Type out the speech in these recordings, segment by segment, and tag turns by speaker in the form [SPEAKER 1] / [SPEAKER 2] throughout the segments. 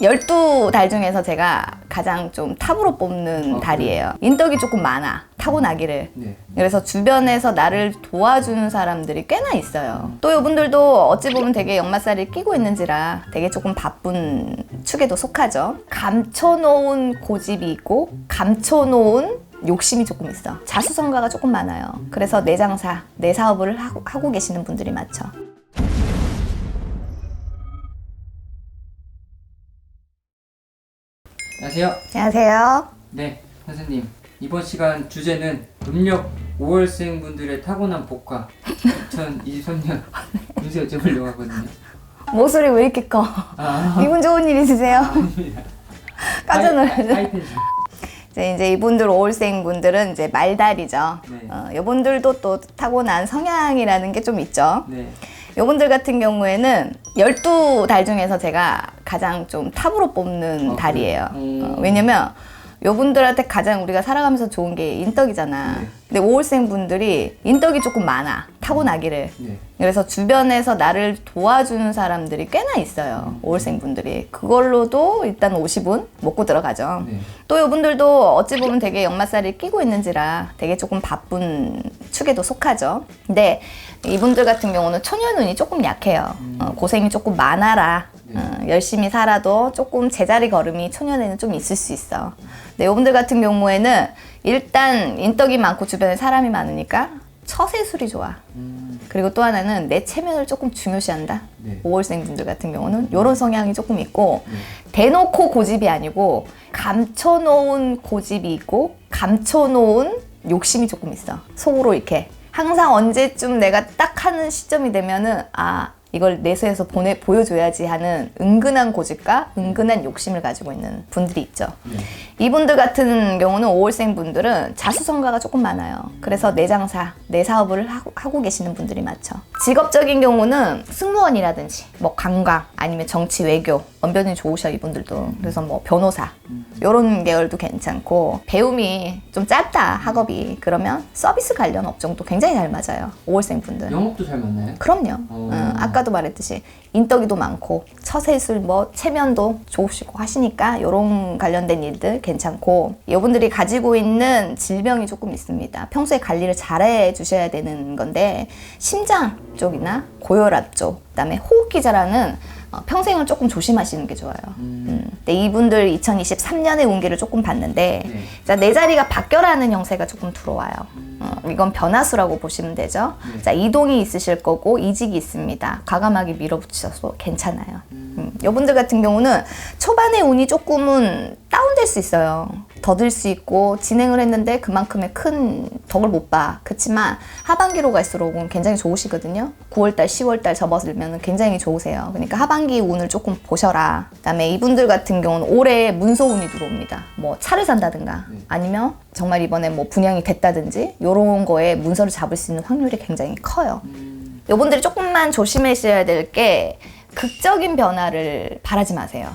[SPEAKER 1] 12달 중에서 제가 가장 좀 탑으로 뽑는
[SPEAKER 2] 어,
[SPEAKER 1] 달이에요. 인덕이 조금 많아. 타고나기를.
[SPEAKER 2] 네.
[SPEAKER 1] 그래서 주변에서 나를 도와주는 사람들이 꽤나 있어요. 또 이분들도 어찌 보면 되게 역마살이 끼고 있는지라 되게 조금 바쁜 축에도 속하죠. 감춰놓은 고집이 있고 감춰놓은 욕심이 조금 있어. 자수성가가 조금 많아요. 그래서 내 장사, 내 사업을 하고, 하고 계시는 분들이 많죠.
[SPEAKER 2] 안녕하세요.
[SPEAKER 1] 안녕하세요.
[SPEAKER 2] 네, 선생님. 이번 시간 주제는 음력 5월생 분들의 타고난 복화 2023년 운세 여쭤보려고 하거든요.
[SPEAKER 1] 목소리 왜 이렇게 커?
[SPEAKER 2] 아,
[SPEAKER 1] 기분 좋은 일 있으세요?
[SPEAKER 2] 아닙니다.
[SPEAKER 1] 깜짝 놀랐어요.
[SPEAKER 2] 하이-.
[SPEAKER 1] 이제, 이제 이분들 5월생 분들은 이제 말달이죠.
[SPEAKER 2] 네.
[SPEAKER 1] 어, 이분들도 또 타고난 성향이라는 게 좀 있죠.
[SPEAKER 2] 네.
[SPEAKER 1] 이분들 같은 경우에는 12달 중에서 제가 가장 좀 탑으로 뽑는
[SPEAKER 2] 아, 달이에요. 음.
[SPEAKER 1] 어, 왜냐면 요분들한테 가장 우리가 살아가면서 좋은 게 인덕이잖아.
[SPEAKER 2] 네.
[SPEAKER 1] 근데 5월생 분들이 인덕이 조금 많아. 타고나기를.
[SPEAKER 2] 네.
[SPEAKER 1] 그래서 주변에서 나를 도와주는 사람들이 꽤나 있어요. 5월생 분들이. 그걸로도 일단 50은 먹고 들어가죠.
[SPEAKER 2] 네.
[SPEAKER 1] 또 이분들도 어찌 보면 되게 역마살이 끼고 있는지라 되게 조금 바쁜 축에도 속하죠. 근데 이분들 같은 경우는 초년운이 조금 약해요. 어, 고생이 조금 많아라.
[SPEAKER 2] 네.
[SPEAKER 1] 어, 열심히 살아도 조금 제자리 걸음이 초년에는 좀 있을 수 있어. 근데 이분들 같은 경우에는 일단 인덕이 많고 주변에 사람이 많으니까 처세술이 좋아.
[SPEAKER 2] 음,
[SPEAKER 1] 그리고 또 하나는 내 체면을 조금 중요시한다.
[SPEAKER 2] 네.
[SPEAKER 1] 5월생 분들 같은 경우는 이런 성향이 조금 있고
[SPEAKER 2] 네.
[SPEAKER 1] 대놓고 고집이 아니고 감춰놓은 고집이 있고 감춰놓은 욕심이 조금 있어. 속으로 이렇게 항상 언제쯤 내가 딱 하는 시점이 되면은 아 이걸 내세에서 보내 보여줘야지 하는 은근한 고집과 은근한 욕심을 가지고 있는 분들이 있죠.
[SPEAKER 2] 네.
[SPEAKER 1] 이분들 같은 경우는 5월생 분들은 자수성가가 조금 많아요. 그래서 내 장사, 내 사업을 하고, 하고 계시는 분들이 많죠. 직업적인 경우는 승무원이라든지 뭐 관광 아니면 정치 외교 언변이 좋으셔 이분들도. 그래서 뭐 변호사 이런 계열도 괜찮고 배움이 좀 짧다 학업이 그러면 서비스 관련 업종도 굉장히 잘 맞아요. 5월생 분들.
[SPEAKER 2] 영업도 잘 맞나요?
[SPEAKER 1] 그럼요.
[SPEAKER 2] 어.
[SPEAKER 1] 어, 아까도 말했듯이 인덕이도 많고 처세술 뭐 체면도 좋으시고 하시니까 이런 관련된 일들 괜찮고 여분들이 가지고 있는 질병이 조금 있습니다. 평소에 관리를 잘해 주셔야 되는 건데 심장 쪽이나 고혈압 쪽, 그다음에 호흡기자라는 어, 평생을 조금 조심하시는 게 좋아요. 음. 근데 이분들 2023년에 운기를 조금 봤는데
[SPEAKER 2] 네.
[SPEAKER 1] 자, 내 자리가 바뀌어라는 형세가 조금 들어와요. 어, 이건 변화수라고 보시면 되죠.
[SPEAKER 2] 네.
[SPEAKER 1] 자, 이동이 있으실 거고 이직이 있습니다. 과감하게 밀어붙여서 괜찮아요. 음, 이분들 같은 경우는 초반에 운이 조금은 다운될 수 있어요. 더들 수 있고 진행을 했는데 그만큼의 큰 덕을 못 봐. 그렇지만 하반기로 갈수록은 굉장히 좋으시거든요. 9월달, 10월달 접어들면 굉장히 좋으세요. 그러니까 하반기 운을 조금 보셔라. 그다음에 이분들 같은 경우는 올해 문서운이 들어옵니다. 뭐 차를 산다든가
[SPEAKER 2] 네.
[SPEAKER 1] 아니면 정말 이번에 뭐 분양이 됐다든지 이런 거에 문서를 잡을 수 있는 확률이 굉장히 커요.
[SPEAKER 2] 음,
[SPEAKER 1] 요분들이 조금만 조심하셔야 될 게 극적인 변화를 바라지 마세요.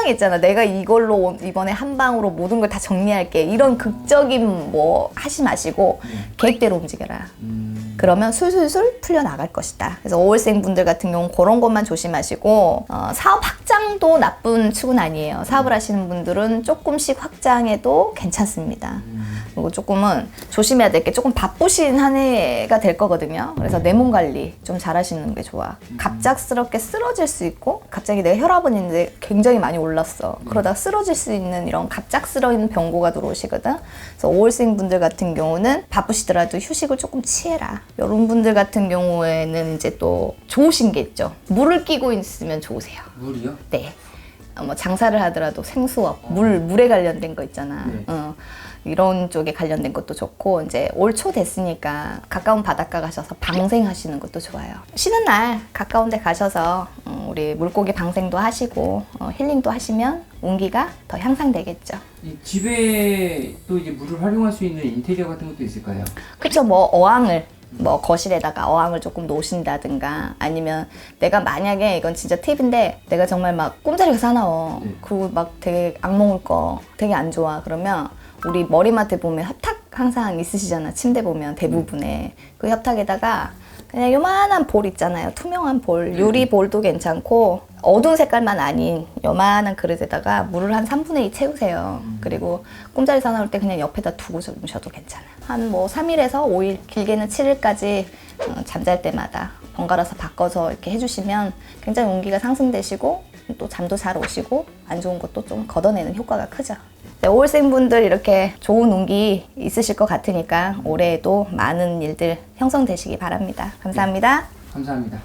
[SPEAKER 1] 한 방에 있잖아. 내가 이걸로 이번에 한 방으로 모든 걸 다 정리할게. 이런 극적인 뭐 하지 마시고 계획대로 움직여라.
[SPEAKER 2] 음,
[SPEAKER 1] 그러면 술술술 풀려 나갈 것이다. 그래서 5월생 분들 같은 경우는 그런 것만 조심하시고 어, 사업 확장도 나쁜 축은 아니에요. 사업을 하시는 분들은 조금씩 확장해도 괜찮습니다. 그리고 조금은 조심해야 될 게 조금 바쁘신 한 해가 될 거거든요. 그래서 내 몸 관리 좀 잘하시는 게 좋아. 갑작스럽게 쓰러질 수 있고 갑자기 내가 혈압은 있는데 굉장히 많이 올 랐어. 그러다 쓰러질 수 있는 이런 갑작스러운 병고가 들어오시거든. 그래서 5월생 분들 같은 경우는 바쁘시더라도 휴식을 조금 취해라. 이런 분들 같은 경우에는 이제 또 좋으신 게 있죠. 물을 끼고 있으면 좋으세요.
[SPEAKER 2] 물이요?
[SPEAKER 1] 네. 어, 뭐 장사를 하더라도 생수업, 물, 물에 관련된 거 있잖아.
[SPEAKER 2] 네.
[SPEAKER 1] 어, 이런 쪽에 관련된 것도 좋고, 이제 올 초 됐으니까 가까운 바닷가 가셔서 방생하시는 것도 좋아요. 쉬는 날 가까운 데 가셔서 어, 우리 물고기 방생도 하시고, 어, 힐링도 하시면 운기가 더 향상되겠죠.
[SPEAKER 2] 이 집에 또 이제 물을 활용할 수 있는 인테리어 같은 것도 있을까요?
[SPEAKER 1] 그쵸, 뭐, 어항을, 뭐, 거실에다가 어항을 조금 놓으신다든가, 아니면 내가 만약에 이건 진짜 팁인데, 내가 정말 막 꿈자리가 사나워.
[SPEAKER 2] 네.
[SPEAKER 1] 그리고 막 되게 악몽을 꿔. 되게 안 좋아. 그러면, 우리 머리맡에 보면 협탁 항상 있으시잖아. 침대 보면 대부분에. 그 협탁에다가 그냥 요만한 볼 있잖아요. 투명한 볼, 유리 볼도 괜찮고 어두운 색깔만 아닌 요만한 그릇에다가 물을 한 3분의 2 채우세요. 그리고 꿈자리 사나울 때 그냥 옆에다 두고 주무셔도 괜찮아요. 한 뭐 3일에서 5일, 길게는 7일까지 어, 잠잘 때마다 번갈아서 바꿔서 이렇게 해주시면 굉장히 운기가 상승되시고 또 잠도 잘 오시고 안 좋은 것도 좀 걷어내는 효과가 크죠. 네, 5월생분들 이렇게 좋은 운기 있으실 것 같으니까 올해에도 많은 일들 형성되시기 바랍니다. 감사합니다.
[SPEAKER 2] 감사합니다.